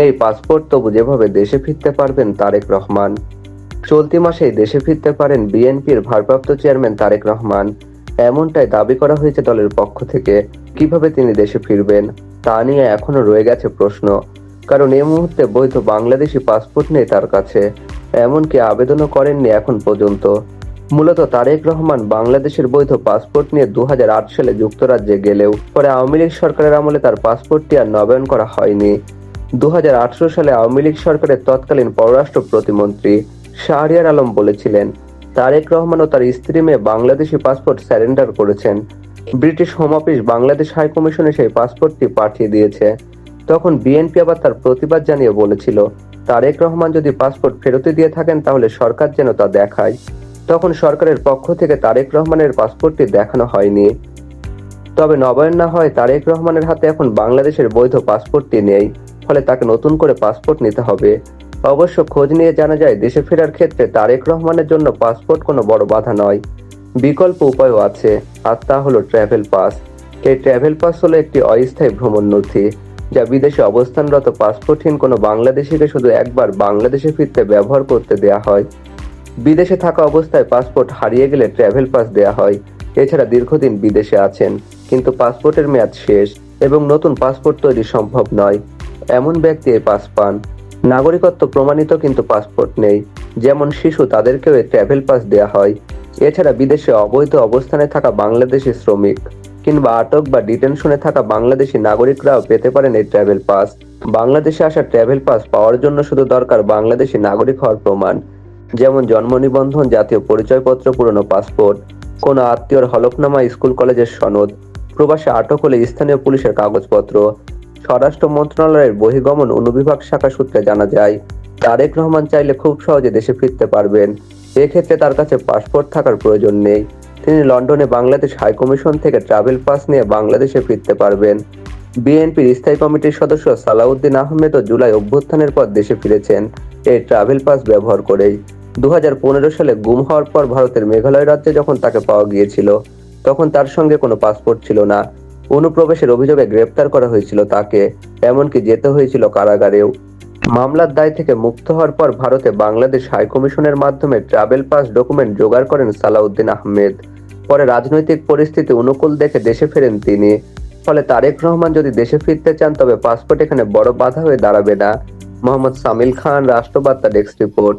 নেই পাসপোর্ট তবু যেভাবে দেশে ফিরতে পারবেন তারেক রহমান। চলতি মাসেই দেশে ফিরতে পারেন বিএনপির ভারপ্রাপ্ত চেয়ারম্যান তারেক রহমান। এমনটাই দাবি করা হয়েছে দলের পক্ষ থেকে। কীভাবে তিনি দেশে ফিরবেন, তা নিয়ে এখনও রয়ে গেছে প্রশ্ন। কারণ এ মুহূর্তে বৈধ বাংলাদেশি পাসপোর্ট নেই তার কাছে। এমনকি আবেদনও করেননি এখন পর্যন্ত। মূলত তারেক রহমান বাংলাদেশের বৈধ পাসপোর্ট নিয়ে দু হাজার আট সালে যুক্তরাজ্যে গেলেও পরে আওয়ামী লীগ সরকারের আমলে তার পাসপোর্টটি আর নবায়ন করা হয়নি। দু হাজার আঠারো সালে আওয়ামী লীগ সরকারের তৎকালীন পররাষ্ট্র প্রতিমন্ত্রী শাহরিয়ার আলম বলেছিলেন, তারেক রহমান ও তার স্ত্রী মেয়ে বাংলাদেশি পাসপোর্ট স্যারেন্ডার করেছেন। British home office Bangladesh high কমিশনে সেই পাসপোর্টটি পাঠিয়ে দিয়েছে। তখন বিএনপি আবার তার প্রতিবাদ জানিয়ে বলেছিল, তারেক রহমান যদি পাসপোর্ট ফেরতে দিয়ে থাকেন তাহলে সরকার যেন তা দেখায়। তখন সরকারের পক্ষ থেকে তারেক রহমানের পাসপোর্টটি দেখানো হয়নি। তবে নবায়ন না হয় তারেক রহমানের হাতে এখন বাংলাদেশের বৈধ পাসপোর্টটি নেই। ফলে তাকে নতুন করে পাসপোর্ট নিতে হবে। অবশ্য খোঁজ নিয়ে জানা যায়, দেশে ফেরার ক্ষেত্রে তারেক রহমানের জন্য পাসপোর্ট কোনো বড় বাধা নয়। বিকল্প উপায়ও আছে, আর তা হলো ট্রাভেল পাস। এই ট্রাভেল পাস হলো একটি অস্থায়ী ভ্রমণ নথি, যা বিদেশে অবস্থানরত পাসপোর্টহীন কোনো বাংলাদেশিকে শুধু একবার বাংলাদেশে ফিরতে ব্যবহার করতে দেয়া হয়। বিদেশে থাকা অবস্থায় পাসপোর্ট হারিয়ে গেলে ট্রাভেল পাস দেয়া হয়। এছাড়া দীর্ঘদিন বিদেশে আছেন, কিন্তু পাসপোর্টের মেয়াদ শেষ এবং নতুন পাসপোর্ট তৈরি সম্ভব নয়। এমন ব্যক্তি এই পাস পান। নাগরিকত্ব প্রমাণিত কিন্তু পাসপোর্ট নেই। যেমন শিশু, তাদেরকেও ট্রাভেল পাস দেয়া হয়। এছাড়া বিদেশে অবৈধ অবস্থানে থাকা বাংলাদেশি শ্রমিক কিংবা আটক বা ডিটেনশনে থাকা বাংলাদেশি নাগরিকরাও পেতে পারেন এই ট্রাভেল পাস। বাংলাদেশে আসা ট্রাভেল পাস পাওয়ার জন্য শুধু দরকার বাংলাদেশি নাগরিক হওয়ার প্রমাণ। যেমন জন্ম নিবন্ধন জাতীয় পরিচয়পত্র, পুরনো পাসপোর্ট, কোনো আত্মীয়র হলফনামা, স্কুল, কলেজের সনদ, প্রবাসে আটক হলে স্থানীয় পুলিশের কাগজপত্র স্বরাষ্ট্র মন্ত্রণালয়ের বহিগমন অনুবিভাগ শাখা সূত্রে জানা যায়, তারেক রহমান চাইলে খুব সহজে দেশে ফিরতে পারবেন। এক্ষেত্রে তার কাছে পাসপোর্ট থাকার প্রয়োজন নেই। তিনি লন্ডনে বাংলাদেশ হাইকমিশন থেকে ট্রাভেল পাস নিয়ে বাংলাদেশে ফিরতে পারবেন। বিএনপির স্থায়ী কমিটির সদস্য সালাউদ্দিন আহমেদও জুলাই অভ্যুত্থানের পর দেশে ফিরেছেন এই ট্রাভেল পাস ব্যবহার করেই। দু হাজার পনেরো সালে গুম হওয়ার পর ভারতের মেঘালয় রাজ্যে যখন তাকে পাওয়া গিয়েছিল, তখন তার সঙ্গে কোনো পাসপোর্ট ছিল না। অনুপ্রবেশের অভিযোগে গ্রেপ্তার করা হয়েছিল তাকে। এমনকি যেতে হয়েছিল কারাগারেও। মামলার দায় থেকে মুক্ত হওয়ার পর ভারতে বাংলাদেশ হাইকমিশনের মাধ্যমে ট্রাভেল পাস ডকুমেন্ট জোগাড় করেন সালাউদ্দিন আহমেদ। পরে রাজনৈতিক পরিস্থিতি অনুকূল দেখে দেশে ফেরেন তিনি। ফলে তারেক রহমান যদি দেশে ফিরতে চান, তবে পাসপোর্ট এখানে বড় বাধা হয়ে দাঁড়াবে না। মোহাম্মদ সামিল খান রাষ্ট্রবার্তা ডেস্ক রিপোর্ট।